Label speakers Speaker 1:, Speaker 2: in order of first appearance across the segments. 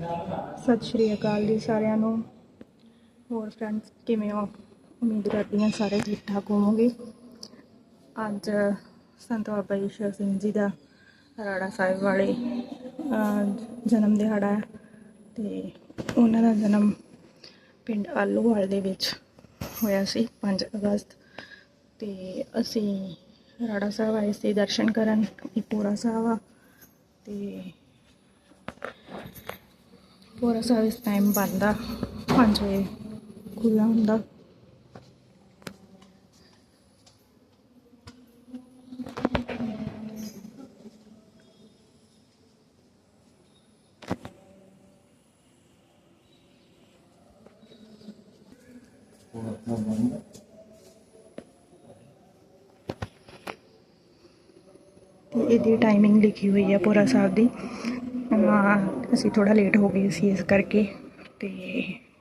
Speaker 1: ਸਤਿ ਸ਼੍ਰੀ ਅਕਾਲ ਜੀ ਸਾਰਿਆਂ ਨੂੰ। ਹੋਰ ਫਰੈਂਡਸ ਕਿਵੇਂ ਹੋ? ਉਮੀਦ ਕਰਦੀ ਹਾਂ ਸਾਰੇ ਠੀਕ ਠਾਕ ਹੋਵੋਗੇ। ਅੱਜ ਸੰਤ ਬਾਬਾ ਈਸ਼ਰ ਸਿੰਘ ਜੀ ਦਾ ਰਾੜਾ ਸਾਹਿਬ ਵਾਲੇ ਜਨਮ ਦਿਹਾੜਾ ਹੈ ਤੇ ਉਹਨਾਂ ਦਾ ਜਨਮ ਪਿੰਡ ਆਲੂਵਾਲ ਦੇ ਵਿੱਚ ਹੋਇਆ ਸੀ 5 ਅਗਸਤ। ਤੇ ਅਸੀਂ ਰਾੜਾ ਸਾਹਿਬ ਆਏ ਸੀ ਦਰਸ਼ਨ ਕਰਨ ਇਹ ਪੂਰਾ ਸਾਹਿਬ ਆ। ਤੇ ਪੂਰਾ ਸਾਹਿਬ ਟਾਈਮ ਬੰਦ ਆ 5 ਵਜੇ ਖੁੱਲ੍ਹਾ ਹੁੰਦਾ। ਇਹਦੀ ਟਾਈਮਿੰਗ ਲਿਖੀ ਹੋਈ ਹੈ ਪੂਰਾ ਸਾਹਿਬ ਦੀ। ਅਸੀਂ ਥੋੜਾ ਲੇਟ ਹੋ ਗਏ ਸੀ ਇਸ ਕਰਕੇ ਤੇ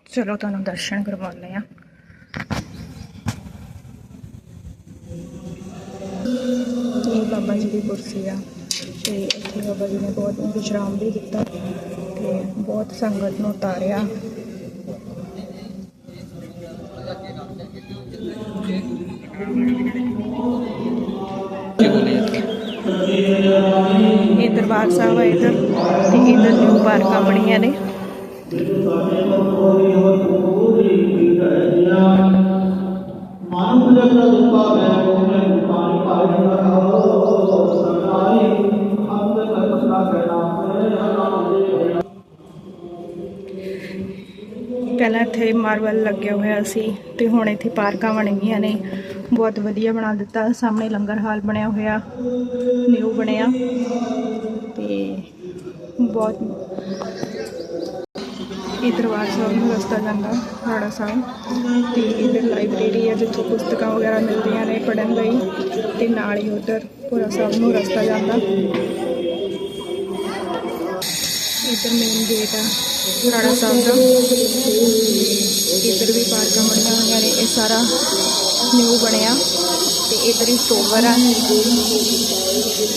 Speaker 1: ਚਲੋ ਤੁਹਾਨੂੰ ਦਰਸ਼ਨ ਕਰਵਾਉਂਦੇ ਆ ਇਹ ਬਾਬਾ ਜੀ ਦੀ ਕੁਰਸੀ ਆ ਤੇ ਇੱਥੇ ਬਾਬਾ ਜੀ ਨੇ ਬਹੁਤ ਵਿਸ਼ਰਾਮ ਵੀ ਦਿੱਤਾ ਤੇ ਬਹੁਤ ਸੰਗਤ ਨੂੰ ਉਤਾਰਿਆ। ਇਹ ਦਰਬਾਰ ਸਾਹਿਬ ਹੈ ਇਧਰ ਤੇ ਇਧਰ ਨਿਊ ਪਾਰਕਾਂ ਬਣੀਆਂ ਨੇ।
Speaker 2: ਮਾਨੁ ਜਗਤ ਰੂਪਾ ਮੈਂ ਕੋਨੇ ਪਾਣੀ ਪਾਣੀ ਰਹਾਓ ਸਰਨਾਈ ਅੰਤ ਕਰਤ ਨਾ ਕਹਿਣਾ
Speaker 1: ਪਹਿਲਾਂ ਇੱਥੇ ਮਾਰਬਲ ਲੱਗਿਆ ਹੋਇਆ ਸੀ ਤੇ ਹੁਣ ਇੱਥੇ ਪਾਰਕਾਂ ਬਣ ਗਈਆਂ ਨੇ। ਬਹੁਤ ਵਧੀਆ ਬਣਾ ਦਿੱਤਾ। ਸਾਹਮਣੇ ਲੰਗਰ ਹਾਲ ਬਣਿਆ ਹੋਇਆ। ਨਿਊ ਬਣਿਆ। ਬਹੁਤ ਇਹ ਦਰਬਾਰ ਸਾਹਿਬ ਨੂੰ ਰਸਤਾ ਜਾਂਦਾ ਹਾੜਾ ਸਾਹਿਬ। ਤੇ ਇਧਰ ਲਾਇਬ੍ਰੇਰੀ ਹੈ ਜਿੱਥੋਂ ਪੁਸਤਕਾਂ ਵਗੈਰਾ ਮਿਲਦੀਆਂ ਨੇ ਪੜ੍ਹਨ ਲਈ। ਤੇ ਨਾਲ ਹੀ ਉਧਰ ਪੂਰਾ ਸਾਹਿਬ ਨੂੰ ਰਸਤਾ ਜਾਂਦਾ। ਇਧਰ ਮੇਨ ਗੇਟ ਆ, ਰਾੜਾ ਸਾਹਿਬ ਦਾ। ਇਧਰ ਵੀ ਪਾਰਕਾਂ ਬਣੀਆਂ ਹੋਈਆਂ ਨੇ, ਇਹ ਸਾਰਾ ਨਿਊ ਬਣਿਆ। ਇਧਰ ਹੀ ਸਟੋਵਰ ਆ।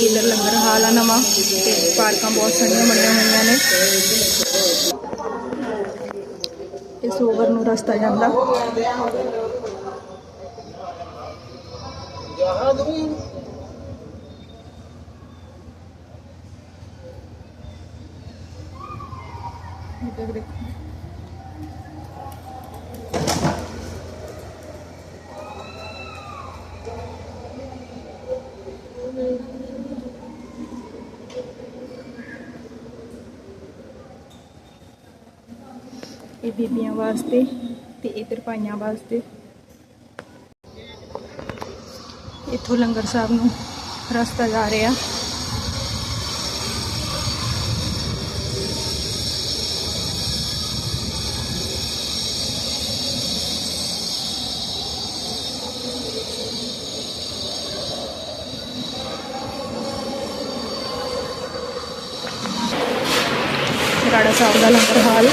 Speaker 1: ਇਧਰ ਲੰਗਰ ਹਾਲ ਆ ਨਵਾਂ ਤੇ ਪਾਰਕਾਂ ਬਹੁਤ ਸੋਹਣੀਆਂ ਬਣੀਆਂ ਹੋਈਆਂ ਨੇ। ਇਸ ਓਵਰ ਨੂੰ ਰਸਤਾ ਜਾਂਦਾ। ਇੱਧਰ ਦੇਖੋ। ਇਹ ਬੀਬੀਆਂ ਵਾਸਤੇ ਤੇ ਇਧਰ ਭਾਈਆਂ ਵਾਸਤੇ। ਇੱਥੋਂ ਲੰਗਰ ਸਾਹਿਬ ਨੂੰ ਰਸਤਾ ਜਾ ਰਿਹਾ। ਰਾੜਾ ਸਾਹਿਬ ਦਾ ਲੰਗਰ ਹਾਲ।